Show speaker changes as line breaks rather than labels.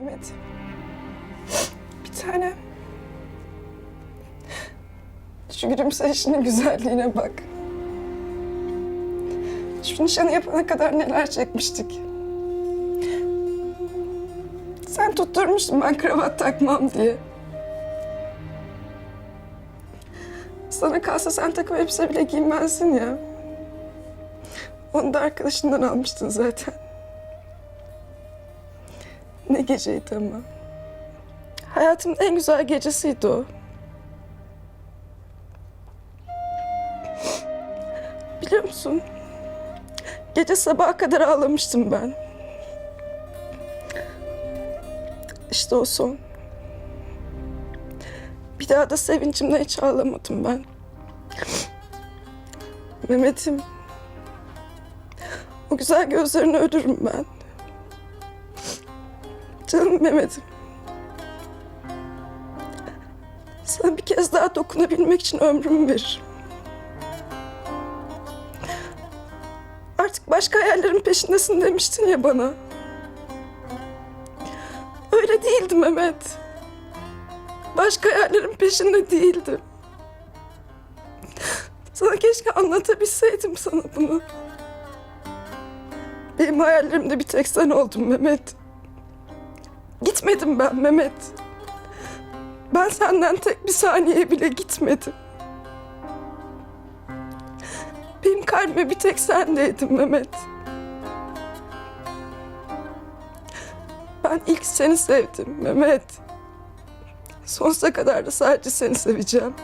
Mehmet. Bir tane. Şu gülümseyişinin güzelliğine bak. Şu nişanı yapana kadar neler çekmiştik. Sen tutturmuştun ben kravat takmam diye. Sana kalsa sen takım elbise bile giymezsin ya. Onu da arkadaşından almıştın zaten. Ne geceydi ama. Hayatımın en güzel gecesiydi o. Biliyor musun? Gece sabaha kadar ağlamıştım ben. İşte o son. Bir daha da sevincimden hiç ağlamadım ben. Mehmet'im. O güzel gözlerini ölürüm ben. Canım Mehmet'im. Sana bir kez daha dokunabilmek için ömrümü veririm. Artık başka hayallerin peşindesin demiştin ya bana. Öyle değildi Mehmet. Başka hayallerin peşinde değildim. Sana keşke anlatabilseydim sana bunu. Benim hayallerimde bir tek sen oldun Mehmet. Gitmedim ben Mehmet. Ben senden tek bir saniye bile gitmedim. Benim kalbime bir tek sendeydin Mehmet. Ben ilk seni sevdim Mehmet. Sonsuza kadar da sadece seni seveceğim.